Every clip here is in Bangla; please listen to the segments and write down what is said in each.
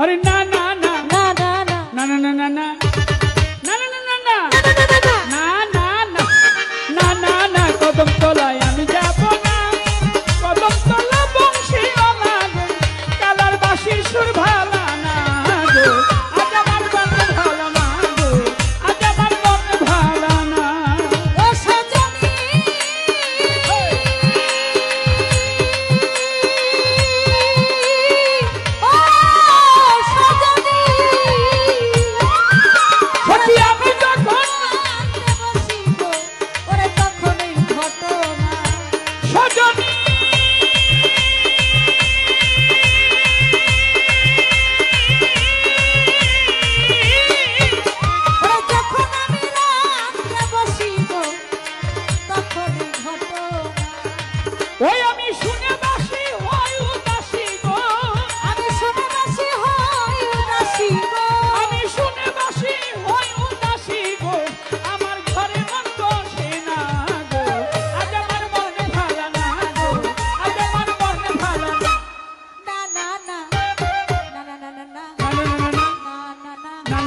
আরে না না না। না না না। না না না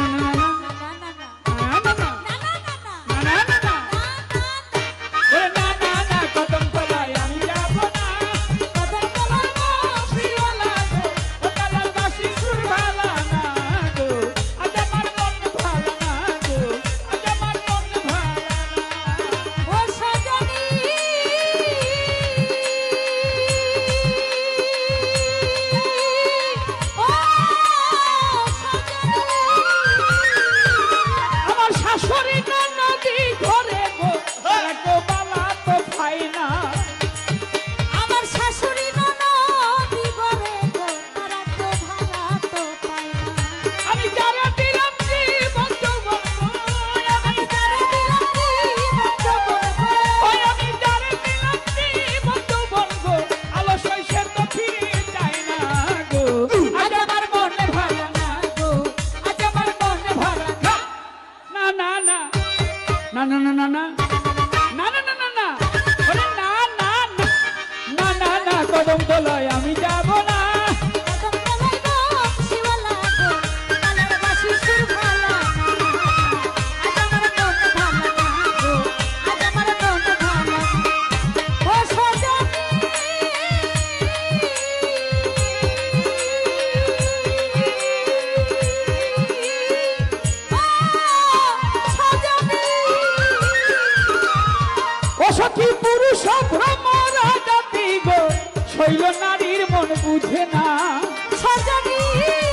Thank you. মন বুঝে না। সজনী।